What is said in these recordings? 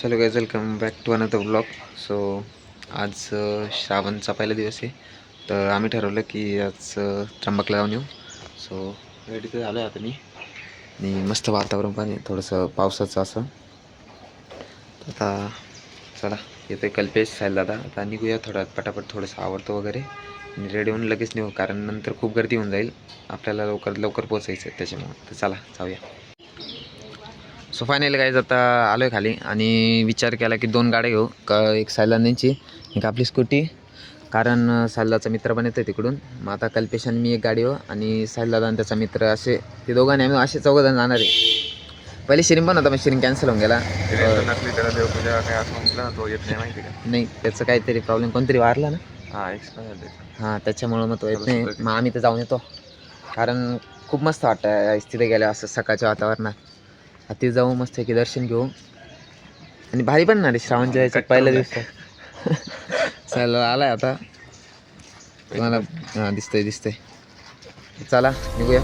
चलो guys welcome back to another blog so आज uh, श्रावणचा पहिला दिवस आहे. तर आम्ही ठरवलं की आज uh, त्र्यंबकला जाऊन येऊ. सो रेडी तर झालो आहे आता मी. आणि मस्त वातावरण पण आहे थोडंसं पावसाचं असं. तर आता चला येतो आहे कल्पेश साहेब दादा आता निघूया थोडा पटापट थोडंसं आवडतो वगैरे. आणि रेडी होऊन लगेच निघू कारण नंतर खूप गर्दी होऊन जाईल. आपल्याला लवकर लवकर पोचायचं आहे त्याच्यामुळं. तर चला जाऊया. सो फायनली गाईज आता आलो आहे खाली आणि विचार केला की दोन गाड्या घेऊ. का एक सायलांची एक आपली स्कूटी कारण सायलाचा मित्र पण येतो तिकडून. मग आता कल्पेश आणि मी एक गाडी हो आणि सायलादा आणि त्याचा मित्र असे ते दोघांनी आम्ही असे चौघजण जाणार आहे. पहिले शिरीन पण होता मग शिरीन कॅन्सल होऊन गेला. काय नाही त्याचं काहीतरी प्रॉब्लेम कोणतरी वारला ना. हा हां त्याच्यामुळं मग तो येत नाही. मग आम्ही तर जाऊन येतो. कारण खूप मस्त वाटतं तिथे गेल्या असं सकाळच्या वातावरणात. तिथे जाऊ मस्त की दर्शन घेऊ. आणि भारी पण ना रे श्रावणच्या याच्यात पहिल्या दिवस चला आलाय आता. तुम्हाला हां दिसतंय दिसतंय. चला निघूया.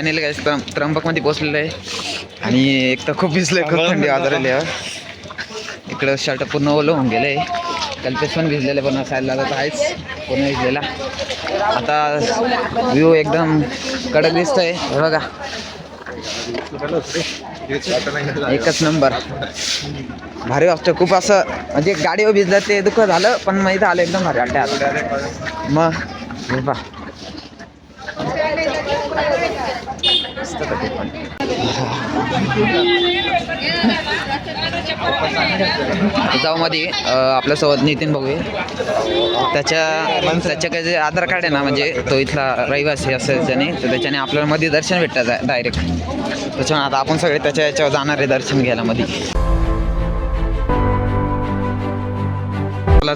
फायनली काय त्र्यंबकमध्ये पोहोचलेलं आहे. आणि एक तर खूप भिजलं खूप थंडी वाजवलेली आहे. इकडं शर्ट पूर्ण ओलं होऊन गेलं आहे कल्पेश पण भिजलेले पण असायला लागत आहेच. पूर्ण भिजलेला. आता व्ह्यू एकदम कडक दिसतोय. बघा. एकच नंबर भारी वाटतं खूप असं म्हणजे गाडीवर भिजलं ते दुःख झालं पण मग इथं आलं एकदम भारी वाटतं मग पहा. जाऊ मध्ये आपल्यासोबत नितीन भाऊ त्याच्या त्याच्या काही जे आधार कार्ड आहे ना म्हणजे तो इथला रहिवासी असं त्याने तर त्याच्याने आपल्याला मध्ये दर्शन भेटतं डायरेक्ट त्याच्यामुळे आता आपण सगळे त्याच्या याच्यावर जाणार आहे दर्शन घ्यायला मध्ये.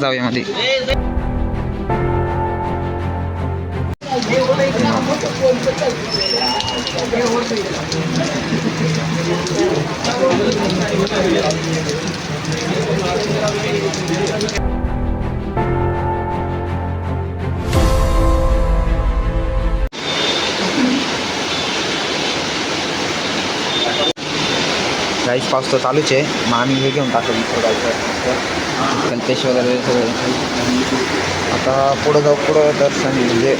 जाऊया मध्ये. काहीच पाऊस तर चालूच आहे मग आम्ही हे घेऊन टाकतो इथं जायचं कल्पेश वगैरे सगळं. आता पुढं जाऊ पुढं दर्शन म्हणजे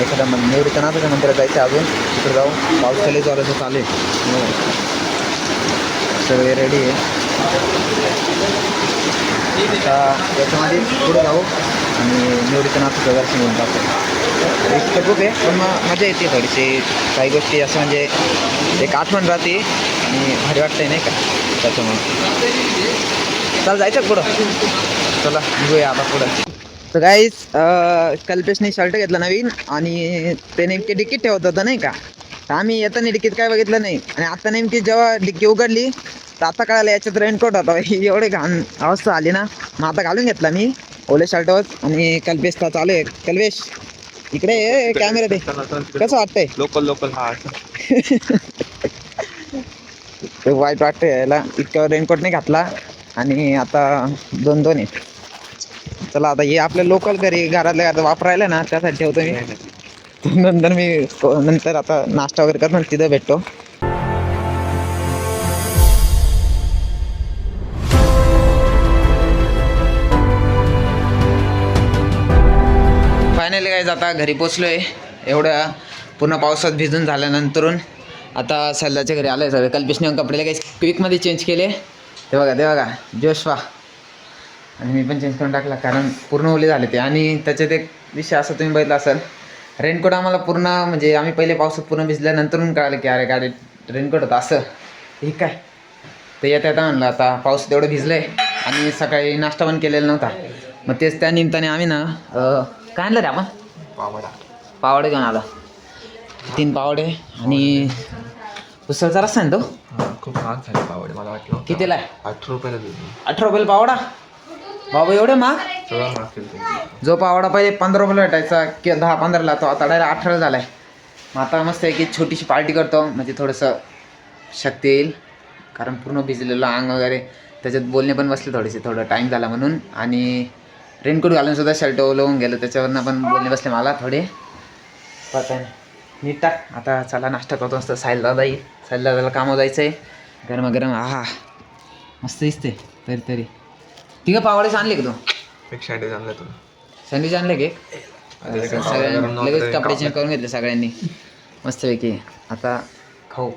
एखाद्या मन निवृत्तनाथाच्या मंदिरात जायचं अजून. तिकडे जाऊ. पाऊस चालेल तर चालेल. हो. सगळे रेडी आहे. आता याच्यामध्ये पुढं जाऊ आणि निवृत्तनाथाचं दर्शन घेऊन जातो एक तर खूप आहे पण मग मजा येते थोडीशी. काही गोष्टी असं म्हणजे एक आठवण राहते आणि भारी वाटतंय नाही का? त्याच्यामुळे. चला जायचं पुढं. चला निघूया आता पुढं. तर काहीच कल्पेशने शर्ट घेतला नवीन आणि ते नेमके डिकीट ठेवत होतं नाही का? तर आम्ही येताना डिकीट काय बघितलं नाही. आणि आता नेमकी जेव्हा डिक्की उघडली तर आता कळालं याच्यात रेनकोट होता. एवढे घाण अवस्था आली ना. मग आता घालून घेतला मी ओले शर्टवर आणि कल्पेशचा चालू आहे. कल्पेश इकडे कॅमेरा दे. कसं वाटतंय? लोकल लोकल हा. वाईट वाटतं यायला. इतकं रेनकोट नाही घातला. आणि आता दोन दोन आहेत. चला आता हे आपल्या लोकल घरी घरातल्या घरात वापरायला ना त्यासाठी ठेवतो मी. नंतर मी नंतर आता नाश्ता वगैरे करणार तिथं भेटतो. फायनली काय आता घरी पोचलो आहे एवढ्या पूर्ण पावसात भिजून झाल्यानंतरून आता सल्ल्याच्या घरी आलो आहे सगळे कल्पेशने कपडे काही क्विकमध्ये चेंज केले. ते बघा ते बघा जोशवा. आणि मी पण चेंज करून टाकला कारण पूर्ण ओले झाले ते. आणि त्याच्यात एक विषय असा तुम्ही बघितला असाल रेनकोट आम्हाला पूर्ण म्हणजे आम्ही पहिले पावसात पूर्ण भिजल्यानंतरून कळालं की अरे गाडी रेनकोट होतं असं. हे काय? तर येता येता म्हणलं आता पाऊस तेवढं भिजलं आहे आणि सकाळी नाश्ता पण केलेला नव्हता. मग तेच त्या निमित्ताने आम्ही ना काय आणलं रे आपण? पावडा. पावडे घेऊन आला. तीन पावडे आणि उसळचा रस्ता ना तो? खूप महाग झाले पावडे मला वाटलं. कितीला आहे? अठरा रुपयाला दिली अठरा रुपयाला पावडा? बाबा एवढे महाग? सगळं महाग केलं जो पावडा पहिले पंधरा रुपयाला भेटायचा किंवा दहा पंधराला तो आता डायरेक्ट अठराला झाला आहे मग आता मस्त आहे की छोटीशी पार्टी करतो म्हणजे थोडंसं शक्ती येईल. कारण पूर्ण भिजलेलं अंग वगैरे त्याच्यात बोलणे पण बसले थोडेसे थोडं टाईम झाला म्हणून. आणि रेनकोट घालून सुद्धा शर्ट ओलवून गेलं त्याच्यावरनं पण बोलणे बसले मला थोडे. पता नाही. नीट टाक आता चला नाश्ता करतो मस्त. साहिल दादा येईल. साहिल दादाला कामं जायचं आहे गरमागरम आहा. मस्त दिसते तरी तरी. तिघं पावडेच आणले का तू? एक सँडविच आणलं तुला. सँडविच आणले की सगळ्यांनी गरम लगेच कपडे चेंज करून घेतले सगळ्यांनी. मस्तपैकी आता खाऊ.